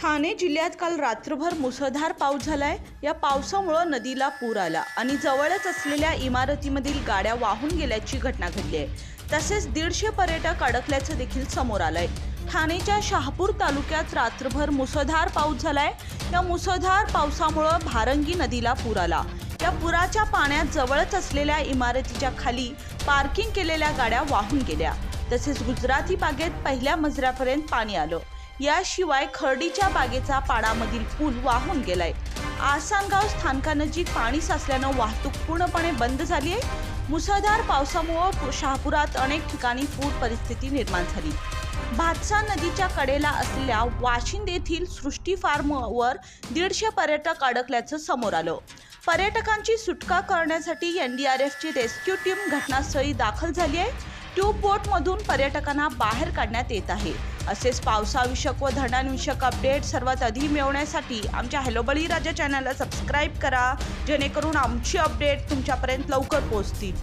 ठाणे जिल्ह्यात काल रात्रभर मुसळधार पाऊस झालाय. या पावसामुळं नदीला पूर आला आणि जवळच असलेल्या इमारतीमधील गाड्या वाहून गेल्याची घटना घडली आहे. तसेच दीडशे पर्यटक अडकल्याचं देखील समोर आलंय. ठाणेच्या शहापूर तालुक्यात रात्रभर मुसळधार पाऊस झालाय. या मुसळधार पावसामुळं भारंगी नदीला पूर आला. या पुराच्या पाण्यात जवळच असलेल्या इमारतीच्या खाली पार्किंग केलेल्या गाड्या वाहून गेल्या. तसेच गुजराती बागेत पहिल्या मजल्यापर्यंत पाणी आलं. याशिवाय खर्डीच्या बागेचा पाडामधील पूल वाहून गेलाय. आसानगाव स्थानकानजीक पाणी साचल्यानं वाहतूक पूर्णपणे बंद झाली आहे. मुसळधार पावसामुळं शहापुरात अनेक ठिकाणी पूर परिस्थिती निर्माण झाली. भातसा नदीच्या कडेला असलेल्या वाशिंद येथील सृष्टी फार्मवर दीडशे पर्यटक अडकल्याचं समोर आलं. पर्यटकांची सुटका करण्यासाठी एनडीआरएफची रेस्क्यू टीम घटनास्थळी दाखल झाली आहे. ट्यूब बोटमधून पर्यटकांना बाहेर काढण्यात येत आहे. असेच पावसाविषयक व धरणांविषयक अपडेट सर्वात आधी मिळवण्यासाठी आमच्या हॅलो बळीराजा चॅनलला सबस्क्राईब करा. जेणेकरून आमची अपडेट तुमच्यापर्यंत लवकर पोहोचतील.